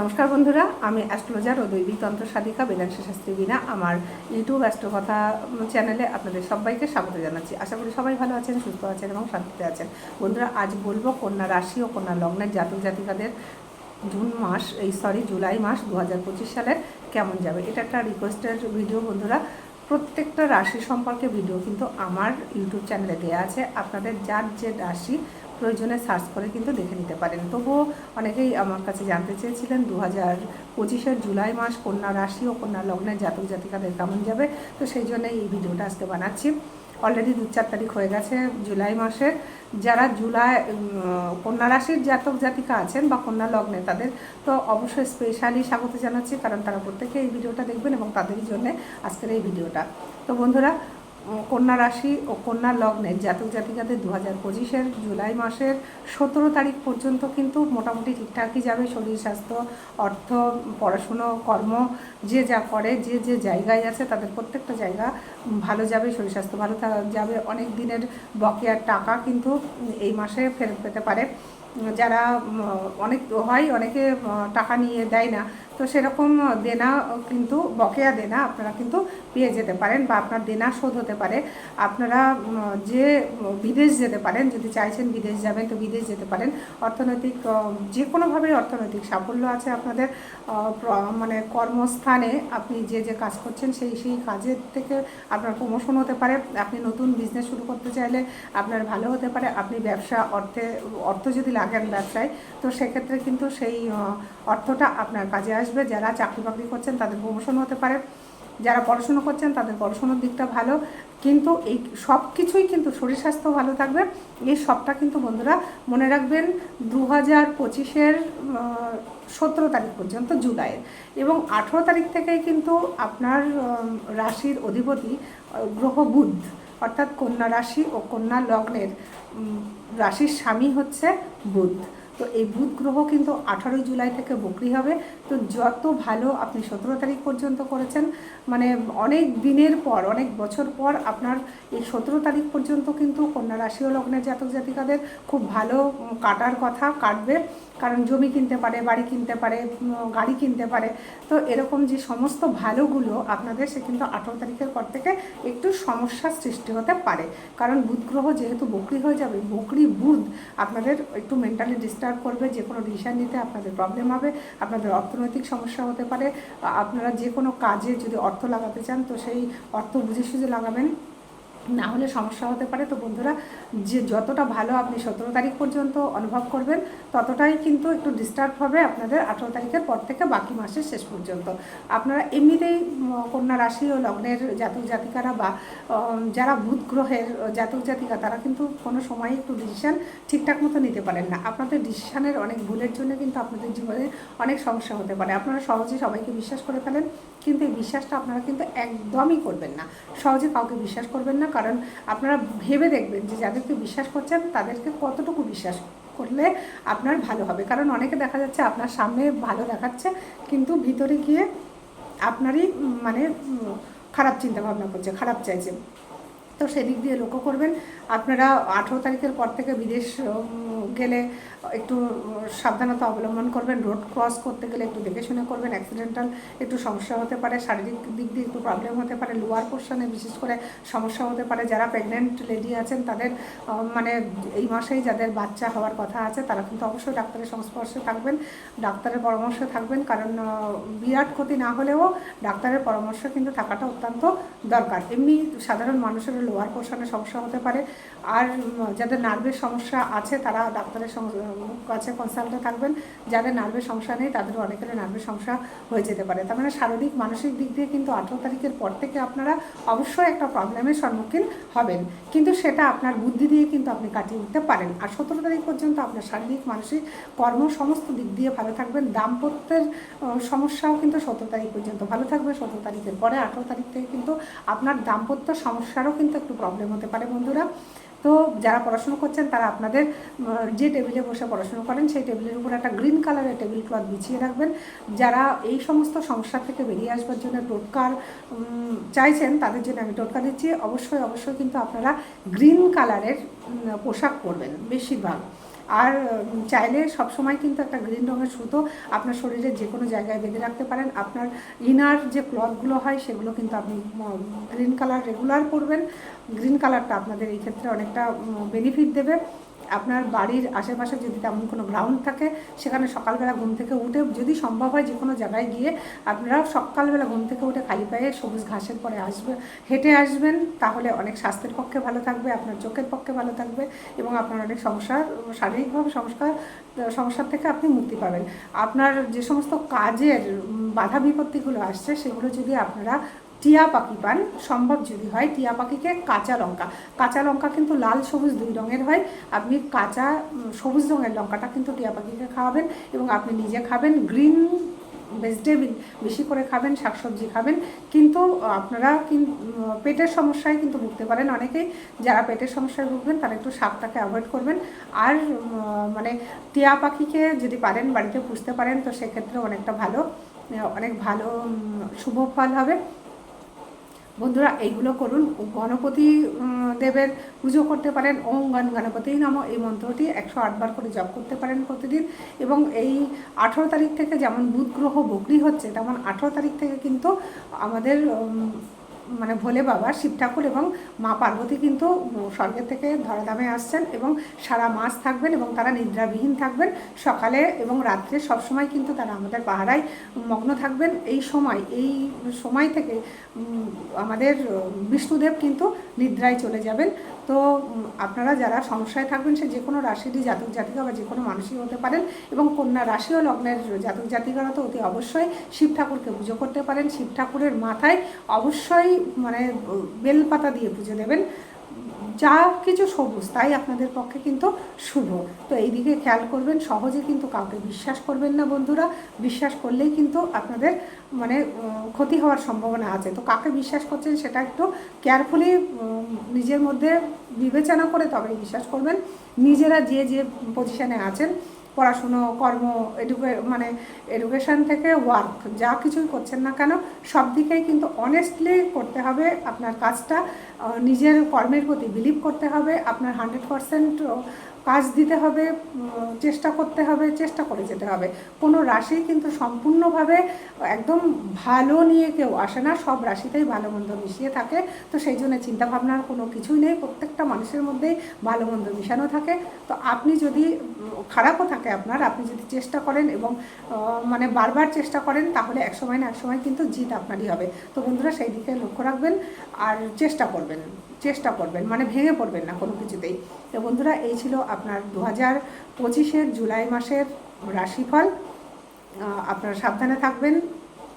নমস্কার বন্ধুরা, আমি অ্যাস্ট্রোলজার ও দৈবিক তন্ত্র সাধিকা বেদাংশ শাস্ত্রী বিনা আমার ইউটিউব অ্যাস্ট্রোকথা চ্যানেলে আপনাদের সবাইকে স্বাগত জানাচ্ছি। আশা করি সবাই ভালো আছেন, সুস্থ আছেন এবং শান্তিতে আছেন। বন্ধুরা, আজ বলব কন্যা রাশি ও কন্যা লগ্নের জাতক জাতিকাদের জুন মাস, এই সরি জুলাই মাস দু হাজার পঁচিশ সালের কেমন যাবে? এটা একটা রিকোয়েস্টের ভিডিও বন্ধুরা। প্রত্যেকটা রাশি সম্পর্কে ভিডিও কিন্তু আমার ইউটিউব চ্যানেলে দেওয়া আছে। আপনাদের যার যে রাশি প্রয়োজনে সার্চ করে কিন্তু দেখে নিতে পারেন। তবুও অনেকেই আমার কাছে জানতে চেয়েছিলেন দু হাজার পঁচিশের জুলাই মাস কন্যা রাশি ও কন্যা লগ্নের জাতক জাতিকাদের কেমন যাবে? তো সেই জন্যই এই ভিডিওটা আজকে বানাচ্ছি। অলরেডি দু চার তারিখ হয়ে গেছে জুলাই মাসে। যারা জুলাই কন্যা রাশির জাতক জাতিকা আছেন বা কন্যা লগ্নে তাদের, তো অবশ্যই স্পেশালি স্বাগত জানাচ্ছি, কারণ তারা প্রত্যেকে এই ভিডিওটা দেখবেন এবং তাদেরই জন্য আজকের এই ভিডিওটা। তো বন্ধুরা কন্যা রাশি ও কন্যা লগ্নের জাতক জাতিকাদের দু হাজার পঁচিশের জুলাই মাসের সতেরো তারিখ পর্যন্ত কিন্তু মোটামুটি ঠিকঠাকই যাবে। শরীর, স্বাস্থ্য, অর্থ, পড়াশুনো, কর্ম, যে যা করে, যে যে জায়গায় আছে তাদের প্রত্যেকটা জায়গা ভালো যাবে, শরীর, স্বাস্থ্য ভালো যাবে। অনেক দিনের বকেয়ার টাকা কিন্তু এই মাসে ফেরত পেতে পারে। যারা অনেক হয়, অনেকে টাকা নিয়ে দেয় না তো সেরকম দেনা কিন্তু, বকেয়া দেনা আপনারা কিন্তু পেয়ে যেতে পারেন বা আপনার দেনা শোধ হতে পারে। আপনারা যে বিদেশ যেতে পারেন, যদি চাইছেন বিদেশ যাবেন, তো বিদেশ যেতে পারেন। অর্থনৈতিক যে কোনোভাবে অর্থনৈতিক সাফল্য আছে আপনাদের মানে কর্মস্থানে আপনি যে যে কাজ করছেন, সেই সেই কাজের থেকে আপনার প্রমোশন হতে পারে। আপনি নতুন বিজনেস শুরু করতে চাইলে আপনার ভালো হতে পারে। আপনি ব্যবসা, অর্থে, অর্থ যদি লাগেন ব্যবসায়, তো সেক্ষেত্রে কিন্তু সেই অর্থটা আপনার কাজে আসবে। যারা চাকরি বাকরি করছেন তাদের প্রমোশন হতে পারে, যারা পড়াশুনো করছেন তাদের পড়াশুনোর দিকটা ভালো, কিন্তু এই সব কিছুই কিন্তু শরীর স্বাস্থ্য ভালো থাকবে। এই সবটা কিন্তু বন্ধুরা মনে রাখবেন দু হাজার পঁচিশের সতেরো তারিখ পর্যন্ত জুলাইয়ের এবং আঠেরো তারিখ থেকেই কিন্তু আপনার রাশির অধিপতি গ্রহ বুধ অর্থাৎ কন্যা রাশি ও কন্যা লগ্নের রাশির স্বামী হচ্ছে বুধ। তো এই বুধ গ্রহ কিন্তু আঠারোই জুলাই থেকে বকরি হবে। তো যত ভালো আপনি সতেরো তারিখ পর্যন্ত করেছেন মানে অনেক দিনের পর, অনেক বছর পর আপনার এই সতেরো তারিখ পর্যন্ত কিন্তু কন্যা রাশি ও লগ্নের জাতক জাতিকাদের খুব ভালো কাটার কথা কাটবে। কারণ জমি কিনতে পারে, বাড়ি কিনতে পারে গাড়ি কিনতে পারে। তো এরকম যে সমস্ত ভালোগুলো আপনাদের, সে কিন্তু আঠেরো তারিখের পর থেকে একটু সমস্যার সৃষ্টি হতে পারে। কারণ বুধ গ্রহ যেহেতু বকরি হয়ে যাবে, বকরি বুধ আপনাদের একটু মেন্টালি ডিস্টার্ব করবে যে কোনো ডিসিশান নিতে আপনাদের প্রবলেম হবে, আপনাদের অর্থনৈতিক সমস্যা হতে পারে আপনারা যে কোনো কাজে যদি অর্থ লাগাতে চান, তো সেই অর্থ বুঝে সুঝে লাগাবেন। না হলে সমস্যা হতে পারে। তো বন্ধুরা, যে যতটা ভালো আপনি সতেরো তারিখ পর্যন্ত অনুভব করবেন, ততটাই কিন্তু একটু ডিস্টার্ব হবে আপনাদের আঠেরো তারিখের পর থেকে বাকি মাসের শেষ পর্যন্ত। আপনারা এমনিতেই কন্যা রাশি ও লগ্নের জাতক জাতিকারা বা যারা বুধ গ্রহের জাতক জাতিকা, তারা কিন্তু কোনো সময় একটু ডিসিশান ঠিকঠাক মতো নিতে পারেন না। আপনাদের ডিসিশানের অনেক ভুলের জন্য কিন্তু আপনাদের জীবনে অনেক সমস্যা হতে পারে। আপনারা সহজে সবাইকে বিশ্বাস করে ফেলেন। কিন্তু এই বিশ্বাসটা আপনারা কিন্তু একদমই করবেন না। সহজে কাউকে বিশ্বাস করবেন না, কারণ আপনারা ভেবে দেখবেন যে যাদেরকে বিশ্বাস করছেন, তাদেরকে কতটুকু বিশ্বাস করলে আপনার ভালো হবে। কারণ অনেকে দেখা যাচ্ছে আপনার সামনে ভালো দেখাচ্ছে, কিন্তু ভিতরে গিয়ে আপনারই মানে খারাপ চিন্তাভাবনা করছে, খারাপ চাইছে। তো সেদিক দিয়ে লক্ষ্য করবেন, আপনারা আঠেরো তারিখের পর থেকে বিদেশ গেলে একটু সাবধানতা অবলম্বন করবেন, রোড ক্রস করতে গেলে একটু দেখে শুনে করবেন অ্যাক্সিডেন্টাল একটু সমস্যা হতে পারে, শারীরিক দিক দিয়ে একটু প্রবলেম হতে পারে লোয়ার পোর্শনে বিশেষ করে সমস্যা হতে পারে, যারা প্রেগনেন্ট লেডি আছেন তাদের মানে এই মাসেই যাদের বাচ্চা হওয়ার কথা আছে, তারা কিন্তু অবশ্যই ডাক্তারের সংস্পর্শে থাকবেন, ডাক্তারের পরামর্শ থাকবেন, কারণ বিরাট ক্ষতি না হলেও ডাক্তারের পরামর্শ কিন্তু থাকাটা অত্যন্ত দরকার। এমনি সাধারণ মানুষের লোয়ার পোর্শনে সমস্যা হতে পারে। আর যাদের নার্ভের সমস্যা আছে, তারা ডাক্তারের কাছে কনসাল্টে থাকবেন। যাদের নার্ভের সমস্যা নেই, তাদেরও অনেকের নার্ভের সমস্যা হয়ে যেতে পারে। তার মানে শারীরিক, মানসিক দিক দিয়ে কিন্তু আঠেরো তারিখের পর থেকে আপনারা অবশ্যই একটা প্রবলেমের সম্মুখীন হবেন। কিন্তু সেটা আপনার বুদ্ধি দিয়ে কিন্তু আপনি কাটিয়ে উঠতে পারেন। আর সতেরো তারিখ পর্যন্ত আপনার শারীরিক, মানসিক কর্ম সমস্ত দিক দিয়ে ভালো থাকবেন। দাম্পত্যের সমস্যাও কিন্তু সতেরো তারিখ পর্যন্ত ভালো থাকবে। সতেরো তারিখের পরে আঠেরো তারিখ থেকে কিন্তু আপনার দাম্পত্য সমস্যারও কিন্তু একটু প্রবলেম হতে পারে বন্ধুরা। তো যারা পড়াশুনো করছেন, তারা আপনাদের যে টেবিলে বসে পড়াশুনো করেন, সেই টেবিলের উপর একটা গ্রিন কালারের টেবিল ক্লথ বিছিয়ে রাখবেন। যারা এই সমস্ত সংসার থেকে বেরিয়ে আসবার জন্য টোটকার চাইছেন, তাদের জন্য আমি টোটকা দিচ্ছি। অবশ্যই অবশ্যই কিন্তু আপনারা গ্রিন কালারের পোশাক পরবেন, বেশিরভাগ। আর চাইলে সবসময় কিন্তু একটা গ্রিন রঙের সুতো আপনার শরীরে যে কোনো জায়গায় বেঁধে রাখতে পারেন। আপনার ইনার যে ক্লথগুলো হয়, সেগুলো কিন্তু আপনি গ্রিন কালার রেগুলার করবেন। গ্রিন কালারটা আপনাদের এই ক্ষেত্রে অনেকটা বেনিফিট দেবে। আপনার বাড়ির আশেপাশে যদি তেমন কোনো গ্রাউন্ড থাকে, সেখানে সকালবেলা ঘুম থেকে উঠে যদি সম্ভব হয় যে কোনো জায়গায় গিয়ে আপনারা সকালবেলা ঘুম থেকে উঠে খালি পায়ে সবুজ ঘাসের পরে আসবে, হেঁটে আসবেন, তাহলে অনেক স্বাস্থ্যের পক্ষে ভালো থাকবে, আপনার চোখের পক্ষে ভালো থাকবে এবং আপনার অনেক সমস্যার শারীরিকভাবে সংস্কার সমস্যার থেকে আপনি মুক্তি পাবেন। আপনার যে সমস্ত কাজের বাধা বিপত্তিগুলো আসছে, সেগুলো যদি আপনারা টিয়া পাখি পান সম্ভব যদি হয়, টিয়া পাখিকে কাঁচা লঙ্কা। কাঁচা লঙ্কা কিন্তু লাল, সবুজ দুই রঙের হয়। আপনি কাঁচা সবুজ রঙের লঙ্কাটা কিন্তু টিয়া পাখিকে খাওয়াবেন এবং আপনি নিজে খাবেন, গ্রিন ভেজিটেবল বেশি করে খাবেন, শাকসবজি খাবেন। কিন্তু আপনারা পেটের সমস্যায় কিন্তু ভুগতে পারেন। অনেকেই যারা পেটের সমস্যায় ভুগবেন, তারা একটু শাকটাকে অ্যাভয়েড করবেন। আর মানে টিয়া পাখিকে যদি পারেন, বাড়িতে পুষতে পারেন, তো সেক্ষেত্রে অনেকটা ভালো, অনেক ভালো শুভ ফল হবে। বন্ধুরা, এইগুলো করুন। গণপতি দেবের পুজো করতে পারেন। ওম গণ গণপতি নাম। এই মন্ত্রটি একশো আটবার করে জপ করতে পারেন প্রতিদিন। এবং এই আঠেরো তারিখ থেকে যেমন বুধ, গ্রহ বকরি হচ্ছে, তেমন আঠেরো তারিখ থেকে কিন্তু আমাদের মানে ভোলে বাবা শিব ঠাকুর এবং মা পার্বতী কিন্তু স্বর্গের থেকে ধরাধামে আসছেন এবং সারা মাস থাকবেন এবং তারা নিদ্রাবিহীন থাকবেন। সকালে এবং রাত্রে সবসময় কিন্তু তারা আমাদের পাহারায় মগ্ন থাকবেন। এই সময় এই সময় থেকে আমাদের বিষ্ণুদেব কিন্তু নিদ্রায় চলে যাবেন। তো আপনারা যারা সমস্যায় থাকবেন, সে যে কোনো রাশিরই জাতক জাতিকা বা যে কোনো মানুষই হতে পারেন এবং কন্যা রাশি ও লগ্নের জাতক জাতিকারা তো অতি অবশ্যই শিব ঠাকুরকে পুজো করতে পারেন। শিব ঠাকুরের মাথায় অবশ্যই মানে বেলপাতা দিয়ে পুজো দেবেন। যা কিছু সবুজ, তাই আপনাদের পক্ষে কিন্তু শুভ। তো এই দিকে খেয়াল করবেন, সহজে কিন্তু কাউকে বিশ্বাস করবেন না বন্ধুরা। বিশ্বাস করলেই কিন্তু আপনাদের মানে ক্ষতি হওয়ার সম্ভাবনা আছে। তো কাকে বিশ্বাস করছেন সেটা একটু কেয়ারফুলি নিজের মধ্যে বিবেচনা করে তবেই বিশ্বাস করবেন। নিজেরা যে যে পজিশনে আছেন পড়াশুনো, কর্ম এডুকে মানে এডুকেশান থেকে ওয়ার্ক যা কিছুই করছেন না কেন, সব দিকেই কিন্তু অনেস্টলি করতে হবে আপনার কাজটা। নিজের কর্মের প্রতি বিলিভ করতে হবে। আপনার হান্ড্রেড পারসেন্ট কাজ দিতে হবে চেষ্টা করতে হবে, চেষ্টা করে যেতে হবে। কোনো রাশি কিন্তু সম্পূর্ণভাবে একদম ভালো নিয়ে কেউ আসে না, সব রাশিতেই ভালো মন্দ মিশিয়ে থাকে। তো সেই জন্য চিন্তাভাবনার কোনো কিছুই নেই, প্রত্যেকটা মানুষের মধ্যেই ভালো মন্দ মিশানো থাকে। তো আপনি যদি খারাপও থাকে আপনার, আপনি যদি চেষ্টা করেন এবং মানে বারবার চেষ্টা করেন, তাহলে এক সময় না এক সময় কিন্তু জিত আপনারই হবে। তো বন্ধুরা, সেই দিকে লক্ষ্য রাখবেন আর চেষ্টা করবেন। চেষ্টা করবেন মানে ভেঙে পড়বেন না কোনো কিছুতেই। তো বন্ধুরা, এই ছিল আপনার দু হাজার পঁচিশের জুলাই মাসের রাশিফল। আপনারা সাবধানে থাকবেন,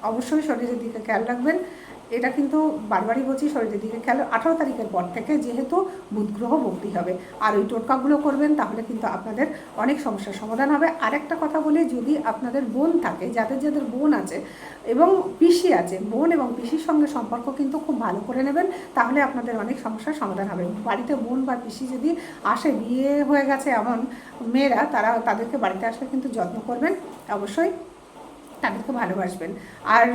অবশ্যই শরীরের দিকে খেয়াল রাখবেন। এটা কিন্তু বারবারই বলছি শরীরের দিকে খেয়াল আঠারো তারিখের পর থেকে যেহেতু বুধ গ্রহ হবে। আর ওই টোটকাগুলো করবেন, তাহলে কিন্তু আপনাদের অনেক সমস্যার সমাধান হবে। আরেকটা কথা বলি, যদি আপনাদের বোন থাকে, যাদের যাদের বোন আছে এবং পিসি আছে, বোন এবং পিসির সঙ্গে সম্পর্ক কিন্তু খুব ভালো করে নেবেন, তাহলে আপনাদের অনেক সমস্যার সমাধান হবে। বাড়িতে বোন বা পিসি যদি আসে, বিয়ে হয়ে গেছে এমন মেয়েরা তারা তাদেরকে বাড়িতে আসলে কিন্তু যত্ন করবেন। অবশ্যই তাদেরকে ভালোবাসবেন। আর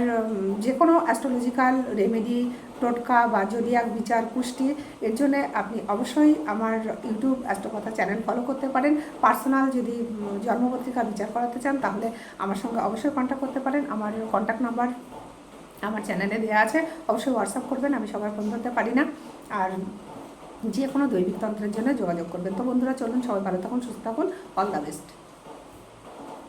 যে কোনো অ্যাস্ট্রোলজিক্যাল রেমেডি টোটকা বা জদিয়াক বিচার পুষ্টি এর জন্য আপনি অবশ্যই আমার ইউটিউব অ্যাস্ট্রোকথা চ্যানেল ফলো করতে পারেন। পার্সোনাল যদি জন্মপত্রিকা বিচার করাতে চান, তাহলে আমার সঙ্গে অবশ্যই কন্ট্যাক্ট করতে পারেন। আমার কন্ট্যাক্ট নাম্বার আমার চ্যানেলে দেওয়া আছে। অবশ্যই হোয়াটসঅ্যাপ করবেন, আমি সবার ফোন ধরতে পারি না। আর যে কোনো দৈবিক তন্ত্রের জন্য যোগাযোগ করবেন। তো বন্ধুরা, চলুন, সবাই ভালো থাকুন, সুস্থ থাকুন। All the best